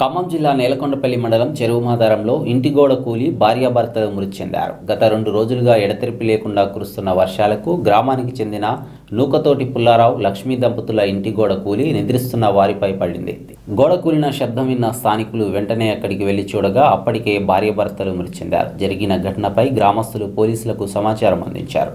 ఖమ్మం జిల్లా నేలకొండపల్లి మండలం చెరువు మాదారంలో ఇంటి గోడ కూలి భార్యాభర్తలు మృతి చెందారు. గత రెండు రోజులుగా ఎడతెరిపి లేకుండా కురుస్తున్న వర్షాలకు గ్రామానికి చెందిన నూకతోటి పుల్లారావు లక్ష్మీ దంపతుల ఇంటి గోడ కూలి నిద్రిస్తున్న వారిపై పడింది. గోడ కూలిన శబ్దం విన్న స్థానికులు వెంటనే అక్కడికి వెళ్ళి చూడగా అప్పటికే భార్యాభర్తలు మృతి చెందారు. జరిగిన ఘటనపై గ్రామస్తులు పోలీసులకు సమాచారం అందించారు.